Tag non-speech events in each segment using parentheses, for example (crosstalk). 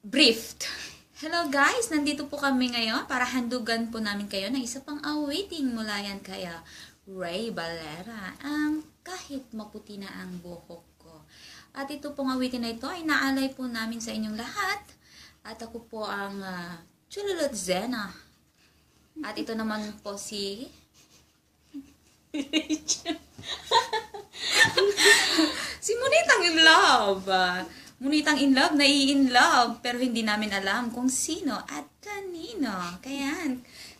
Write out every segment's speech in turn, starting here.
briefed. Hello guys, nandito po kami ngayon para handugan po namin kayo ng isa pang awiting mula yan kaya Ray Valera. Ang kahit maputi na ang buhok ko. At ito pong awitin na ito ay naalay po namin sa inyong lahat. At ako po ang uh, Chululot Zena. At ito naman po si (laughs) si Munitang in love. Ah, Munitang in love, nai-in love, pero hindi namin alam kung sino at kanino. Kaya,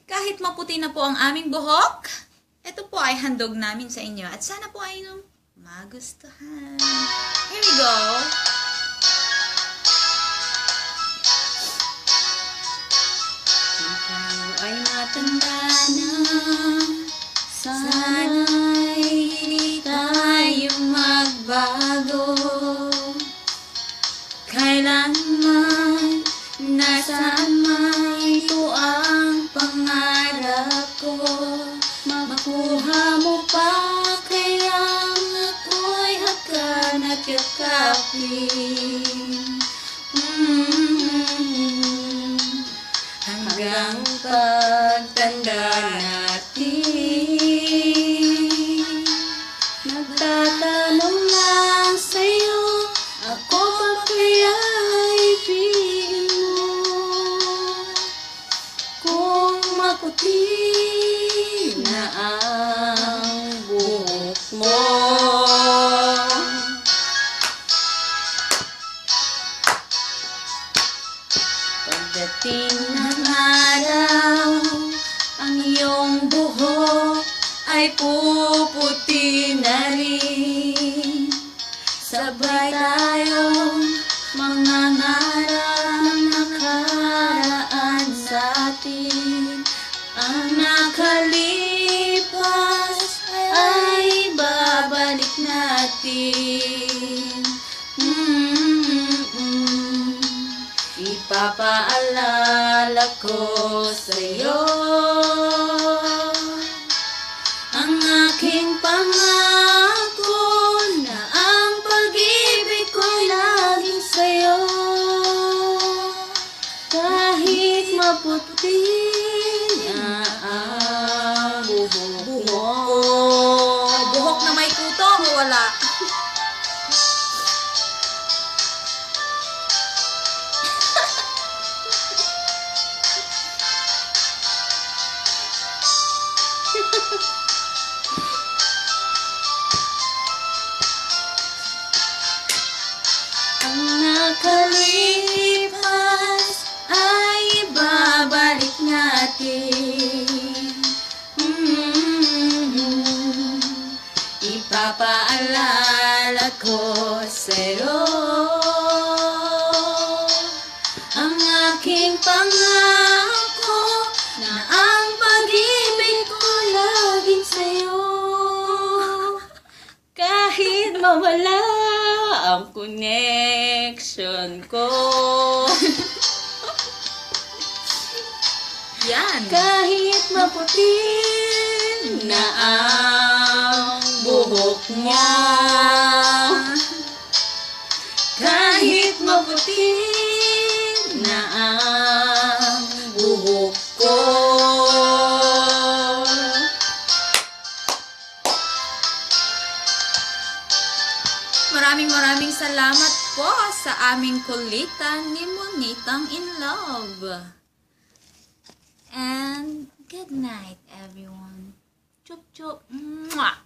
kahit maputi na po ang aming buhok, ito po ay handog namin sa inyo. At sana po ay inyong magustuhan. Here we go. Ikaw ay matanda na Sana'y hindi tayo magbago nasaan man ito ang pangarap ko Makuha mo pa kaya ako'y hakan at yakapin Mm. Hanggang pagtanda natin Maputi na ang buhok mo Pagdating ng araw, ang iyong buhok ay puputi na rin. Sabay tayong natin. Mm-mm. Ipapaalala ko sa'yo Ang aking pangako Na ang pag-ibig ko'y laging sa'yo Kahit maputi Ang nakalipas ay babalik natin. Mm-hmm. Ipapaalala ko sa'yo Ang aking pangako kahit mawala ang connection ko Yan. Kahit maputi na ang buhok niya Maraming maraming salamat po sa aming kulitan ni Munitang in Love. And good night, everyone. Chup chup. Mwah!